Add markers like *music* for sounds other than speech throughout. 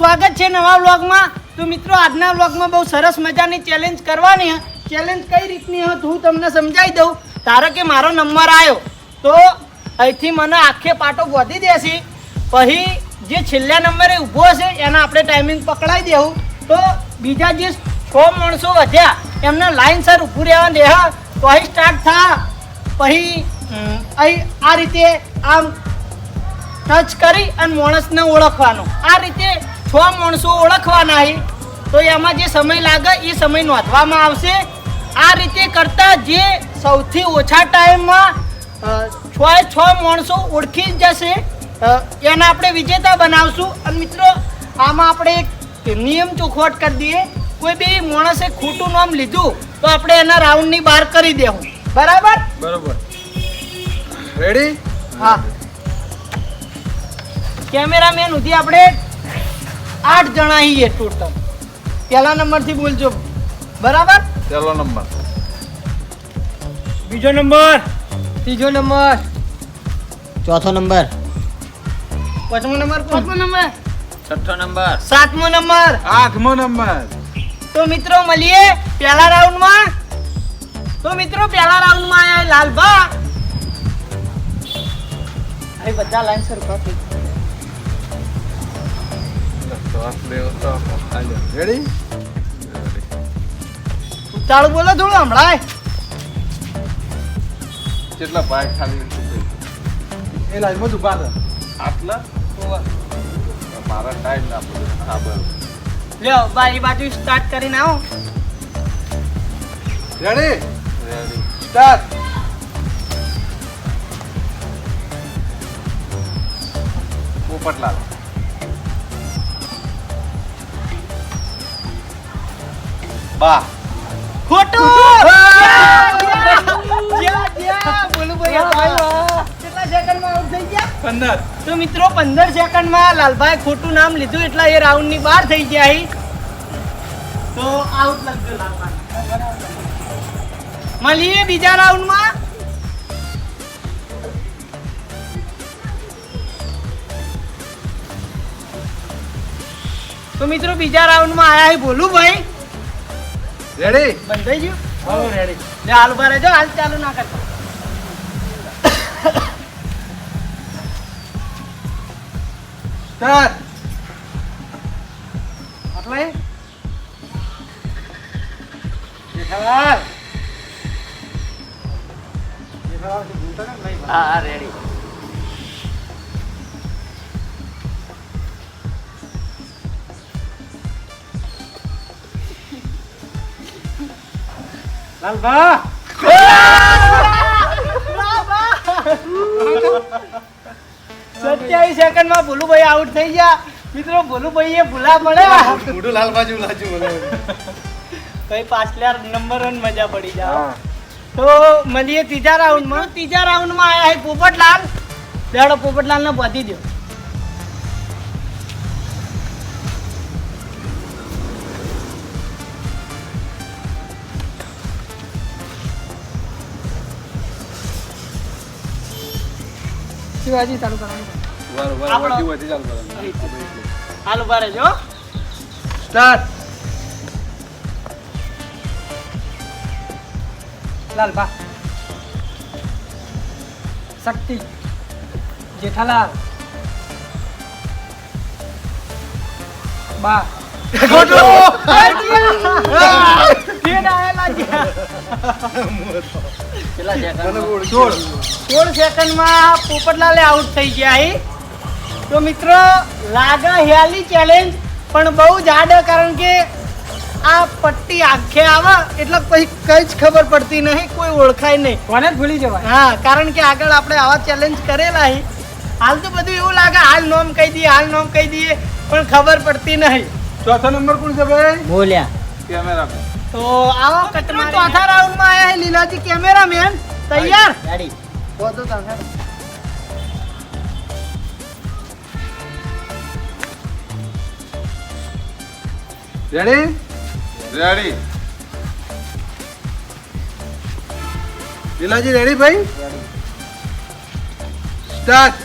સ્વાગત છે નવા વ્લોગમાં. તો મિત્રો, આજના વ્લોગમાં બહુ સરસ મજાની ચેલેન્જ કરવાની ચેલેન્જ કઈ રીતની હોત હું તમને સમજાવી દઉં. ધારો કે મારો નંબર આવ્યો તો અહીંથી મને આખે પાટો ગોધી દેશે. પછી જે છેલ્લા નંબરે ઊભો હશે, એના આપણે ટાઈમિંગ પકડાઈ દેવું. તો બીજા જે છ માણસો વધ્યા, એમને લાઇનસર ઊભું રહેવા દે અહીં સ્ટાર્ટ થા. પછી અહીં આ રીતે આમ ટચ કરી અને માણસને ઓળખવાનો. આ રીતે છ માણસો ઓળખવાના છે તો એમાં જે સમય લાગે એ સમય નોંધવામાં આવશે. આ રીતે કરતા જે સૌથી ઓછા ટાઈમમાં છ છ માણસો ઓળખી જશે. એને આપણે વિજેતા બનાવશું. અને મિત્રો આમાં આપણે એક નિયમ ચોખવટ કરી દઈએ. કોઈ બી માણસે ખોટું નામ લીધું તો આપણે એના રાઉન્ડની બહાર કરી દેવું. બરાબર? બરાબર. રેડી હા. કેમેરામેન સુધી આપણે આઠ જણા છીએ ટોટલ પહેલા નંબરથી બોલજો. બરાબર? પહેલો નંબર. બીજો નંબર. ત્રીજો નંબર. ચોથો નંબર. પાંચમો નંબર પાંચમો નંબર. છઠ્ઠો નંબર. સાતમો નંબર. આઠમો નંબર. તો મિત્રો મળીએ પહેલા રાઉન્ડમાં. તો મિત્રો પહેલા રાઉન્ડમાં આયા લાલભા. અરે બધા લાઈન સર રેડી ઉતાળું બોલો થોડું હમણાં કેટલા પાય ખાલી એ લાઈનમાં ઊભા રહે આટલા? મારા ટાઈમ ના પડે. હા લ્યો બારી બાજુ સ્ટાર્ટ કરીને આવો. રેડી રેડી સ્ટાર્ટ પોપટલાલ ગયા પંદર. તો મિત્રો પંદર સેકન્ડમાં લાલભાઈ ખોટું નામ લીધું એટલે એ રાઉન્ડની બહાર થઈ ગયા. તો આઉટ લાગજો લાલભાઈ. મળીએ બીજા રાઉન્ડમાં તો મિત્રો બીજા રાઉન્ડમાં આયા અહીં ભોલું બંધ થઈ ગયું? હવે રેડી લે હાલ ઊભા રહેજો હાલ ચાલુ ના કરતો. સ્ટાર્ટ એટલે જેઠાલાલ જેઠાલાલ ભૂલતા કેમ નહીં ભાઈ? હા રેડી લાલભા! સત્યાવીસ સેકન્ડમાં ભોલુભાઈ આઉટ થઈ ગયા. મિત્રો ભોલુભાઈએ ભૂલા પડ્યા. ભૂડું લાલ બાજુ લાજુ કઈ પાછલા નંબર વન મજા પડી જાય. તો મળીએ ત્રીજા રાઉન્ડમાં ત્રીજા રાઉન્ડમાં આયા છે પોપટલાલ. બેડો પોપટલાલને પહોંચી દો શિવાજી ચાલુ કરવાનું. ચાલ ઊભા રહેજો સ્ટાર્ટ. લાલભા શક્તિ. જેઠાલાલ. બા. *laughs* સોળ સેકન્ડમાં પોપટલાલે આઉટ થઈ ગયા અહીં તો મિત્રો લાગે હેલી ચેલેન્જ પણ બહુ જાડ કારણ કે આ પટ્ટી આખે આવે એટલે પછી કઈ જ ખબર પડતી નહીં કોઈ ઓળખાય નહીં કોને જ ભૂલી જવાય હા કારણ કે આગળ આપણે આવા ચેલેન્જ કરેલા હાલ તો બધું એવું લાગે હાલ નોમ કહી દઈએ હાલ નોમ કહી દઈએ પણ ખબર પડતી નહીં ચોથો નંબર કોણ છે ભાઈ બોલ્યા કેમેરામેન તો આવો કટનો ચોથા રાઉન્ડમાં આયા છે લીલાજી કેમેરામેન તૈયાર? રેડી પોતો તમે રેડી રેડી લીલાજી રેડી ભાઈ? સ્ટાર્ટ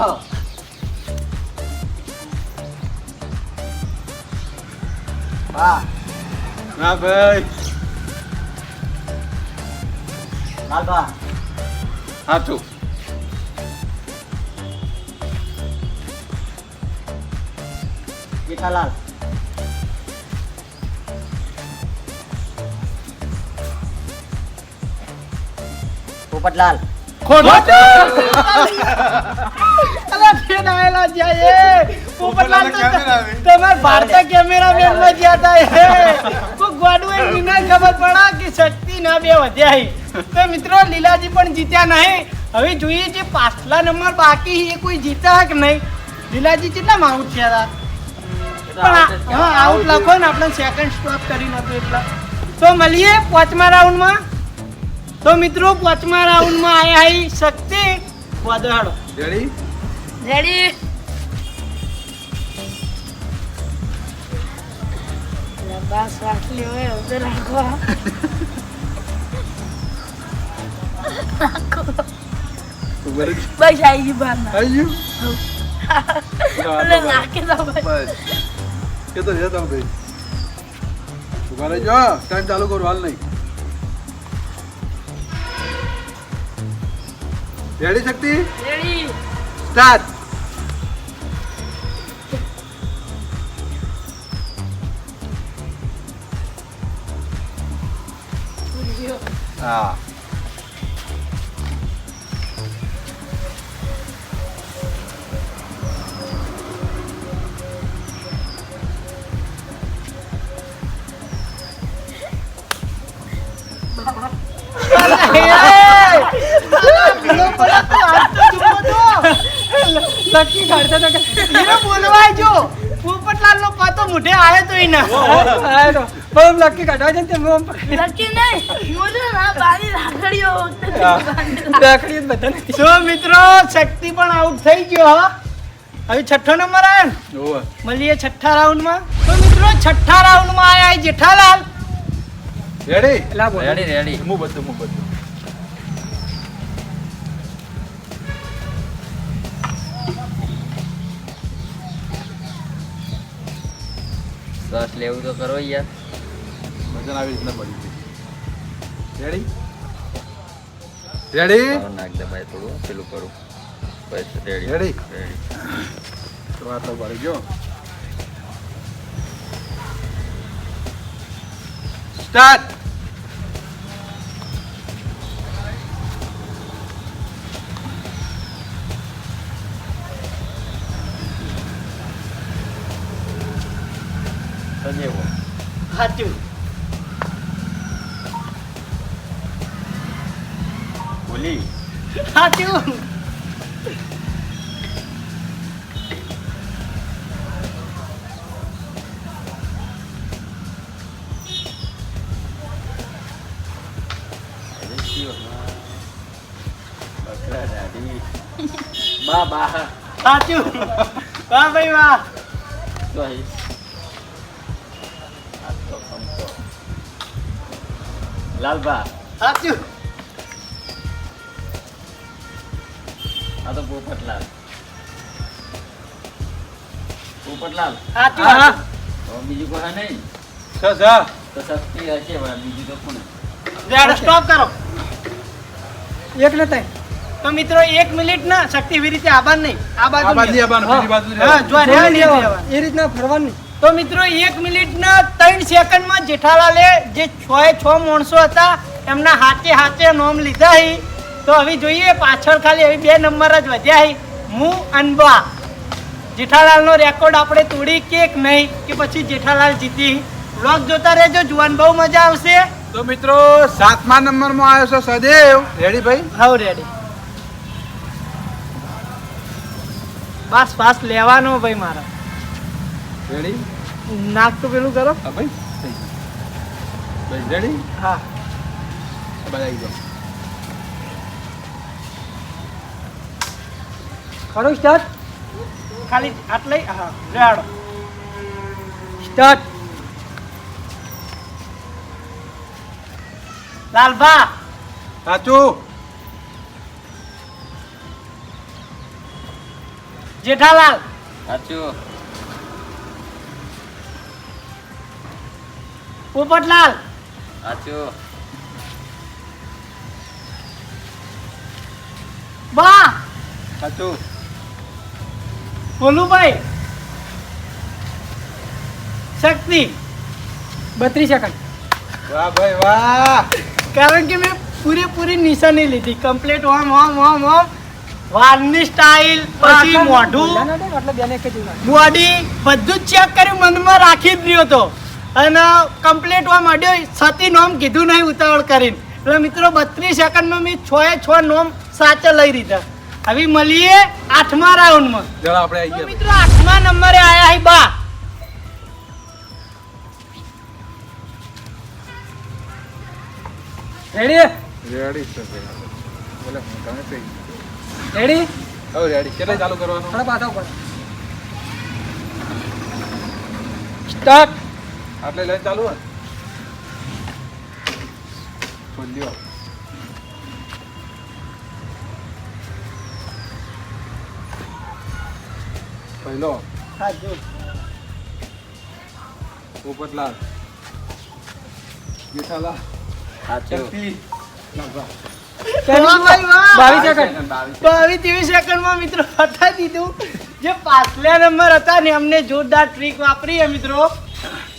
લ્યો હા હા ભાઈ લાલબા સાચું જેઠાલાલ પોપટલાલ ખોટો મિત્રો લીલાજી પણ જીત્યા નહીં હવે જોઈએ છે પાછલા નંબર બાકી એ કોઈ જીતા કે નહીં લીલાજી કેટલા આઉટ થયા હતા પણ હા આઉટ લખો ને આપણે સેકન્ડ સ્ટોપ કરી નતું એટલા તો મળીએ પાંચમા રાઉન્ડમાં તો મિત્રો પાંચમા રાઉન્ડમાં આયા શક્તિ વાદળાડો રેડી રેડી? બસ રાખલી હોય ઉધર રાખો. બસ આવી ગઈ બહાર આવી એટલે નાખી દો બસ. કે તો હું ભાઈ. ઊભા રહેજો ટાઈમ ચાલુ કરો હાલ નહીં. રેડી શક્તિ? રેડી. સ્ટાર્ટ હા. નક્કી કાઢતા બોલવાય જો. પોપટલાલ નો પાતો મુઢે આયો તો ઈ ના આયો બહુ નક્કી કાઢવા છે તે મોમ લકી નહીં. હું ના બારી રાખડીઓ રાખડી બધાને સો મિત્રો શક્તિ પણ આઉટ થઈ ગયો હો. હવે છઠ્ઠો નંબર આવ્યો ને? મળીએ છઠ્ઠા રાઉન્ડમાં તો મિત્રો છઠ્ઠા રાઉન્ડમાં આયા જેઠાલાલ. રેડી રેડી રેડી હું બધું હું બધું. શ્વાસ લેવું તો કરો યાર. વજન આવી રીતના પડી રેડી રેડી પાવર નાખ દે ભાઈ થોડું પેલું કરું. બસ રેડી રેડી રેડી તો આટલો પડી ગયો. સ્ટાર્ટ સજેવો સાચું બોલી સાચું બકરા દાઢી બા બા સાચું વાહ ભાઈ લાલબા. સાચું. આ તો પોપટલાલ. પોપટલાલ. સાચું હા. સાચું. હવે બીજું કોઈ નહીં. છ છ તો શક્તિ હશે બીજું તો કોણ? રેડ સ્ટોપ કરો. એક ને તઈ તો મિત્રો એક મિનિટ ના શક્તિ એવી રીતે આબાન નહીં. આ બાજુ આ બાજુ નહીં. બીજી બાજુ હા, જો. એ રીતના ફરવાનું. તો મિત્રો એક મિનિટ ના ત્રણ સેકન્ડમાં જેઠાલાલે જે છ એ છ માણસો હતા એમના હાથે હાથે નોમ લીધા હી. તો હવે જોઈએ પાછળ ખાલી હવે બે નંબર જ વધ્યા હી. હું અનબા જેઠાલાલનો રેકોર્ડ આપણે તોડી કે કે નહીં કે પછી જેઠાલાલ જીતી બ્લોગ જોતા રહેજો જુવાન બહુ મજા આવશે. તો મિત્રો સાતમા નંબરમાં આવ્યો છે સદેવ. રેડી ભાઈ? હાઉ રેડી બસ પાસ લેવાનો ભાઈ મારા. રેડી નાક તો પેલું કરો. હા ભાઈ. થઈ ગયું. રેડી હા. બધા આવી જાઓ. ખરો સ્ટાર્ટ ખાલી આટલે હા રેડો સ્ટાર્ટ લાલભા. સાચું. જેઠાલાલ. સાચું. પોપટલાલ સાચું. બા. સાચું. ભોલુભાઈ શક્તિ. બત્રીસ સેકન્ડ વાહ ભાઈ વાહ. કારણ કે મેં પૂરેપૂરી નિશાની લીધી. કમ્પ્લીટ ઓમ ઓમ ઓમ ઓમ વાળની સ્ટાઇલ પછી મોઢું. બોડી બધું જ ચેક કર્યું મનમાં રાખી જ રહ્યો હતો. અને કમ્પ્લીટ ઓમ માંડ્યો સતી નોમ કીધું નહીં ઉતાવળ કરીને. એટલે મિત્રો બત્રીસ સેકન્ડમાં મેં છ એ છ નોમ સાચા લઈ લીધા. હવે મળીએ આઠમા રાઉન્ડમાં જરા આપણે આવી ગયા. મિત્રો આઠમા નંબરે આયા હી બા. રેડી રેડી છે બોલે તમે પે રેડી હો રેડી કેટલે ચાલુ કરવાનો? થોડા પાછા ઉપર. સ્ટાર્ટ આટલે લઈને ચાલુ હોય. ખોલ્યો પહેલો હા જો. પોપટલાલ. જેઠાલાલ બાવીસ ત્રેવીસ સેકન્ડમાં મિત્રો હટાવી દીધું. જે પાછલા નંબર હતા ને અમને જોરદાર ટ્રીક વાપરી મિત્રો.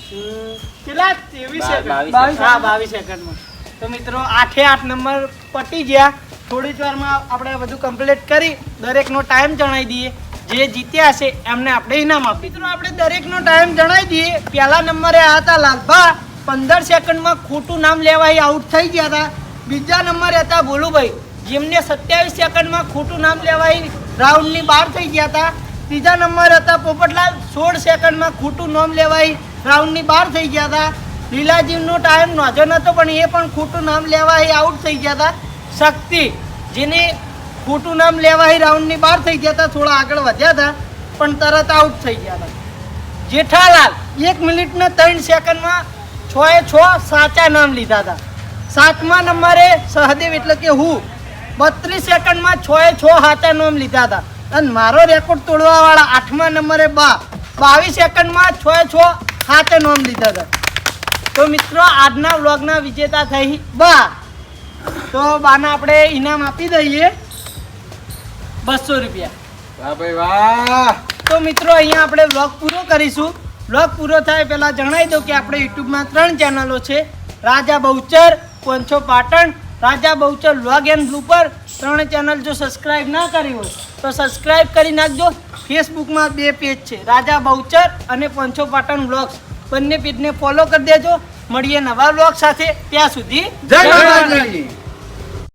કેટલા? ત્રેવીસ સેકન્ડ હા બાવીસ સેકન્ડમાં તો મિત્રો આઠે આઠ નંબર પટી ગયા. થોડી જ વારમાં આપણે બધું કમ્પ્લીટ કરી દરેકનો ટાઈમ જણાવી દઈએ. જે જીત્યા હશે એમને આપણે ઇનામ આપી મિત્રો આપણે દરેકનો ટાઈમ જણાવી દઈએ. પહેલા નંબરે આ હતા લાલભા. પંદર સેકન્ડમાં ખોટું નામ લેવાય આઉટ થઈ ગયા હતા. બીજા નંબરે હતા ભોલુભાઈ. જેમને સત્યાવીસ સેકન્ડમાં ખોટું નામ લેવાય રાઉન્ડની બહાર થઈ ગયા હતા. ત્રીજા નંબર હતા પોપટલાલ. સોળ સેકન્ડમાં ખોટું નામ લેવાય રાઉન્ડની બહાર થઈ ગયા હતા. લીલાજીનો ટાઈમ નોંધ્યો નહોતો, પણ એ પણ ખોટું નામ લેવાય આઉટ થઈ ગયા હતા. શક્તિ, જેને ખોટું નામ લેવાય રાઉન્ડની બહાર થઈ ગયા હતા, થોડા આગળ વધ્યા હતા, પણ તરત આઉટ થઈ ગયા હતા. જેઠાલાલ, એક મિનિટના ત્રણ સેકન્ડમાં છ એ છ સાચા નામ લીધા હતા. સાતમા નંબરે સહદેવ, એટલે કે હું, બત્રીસ સેકન્ડમાં છ એ છ સાચા નામ લીધા હતા. અને મારો રેકોર્ડ તોડવાવાળા આઠમા નંબરે બા, બાવીસ સેકન્ડમાં છ એ છ સાચા નોમ લીધા હતા. તો મિત્રો આજના વ્લોગના વિજેતા થઈ બા. તો બાને આપણે ઇનામ આપી દઈએ. બસો રૂપિયા. વાહ ભાઈ વાહ. તો મિત્રો અહીંયા આપણે વ્લોગ પૂરો કરીશું. વ્લોગ પૂરો થાય પહેલાં જણાવી દઉં કે આપણે યુટ્યુબમાં ત્રણ ચેનલો છે. Raja Bahuchar કોંછો Patan Raja Bahuchar vlog and blooper ત્રણ ચેનલ જો સબસ્ક્રાઈબ ના કરી હોય તો સબસ્ક્રાઈબ કરી નાખજો. ફેસબુકમાં બે પેજ છે. રાજા બહુચર અને પંચો પાટણ બ્લોગ્સ. બંને પેજને ફોલો કરી દેજો. મળીએ નવા વ્લોગ સાથે. ત્યાં સુધી જય માતાજી.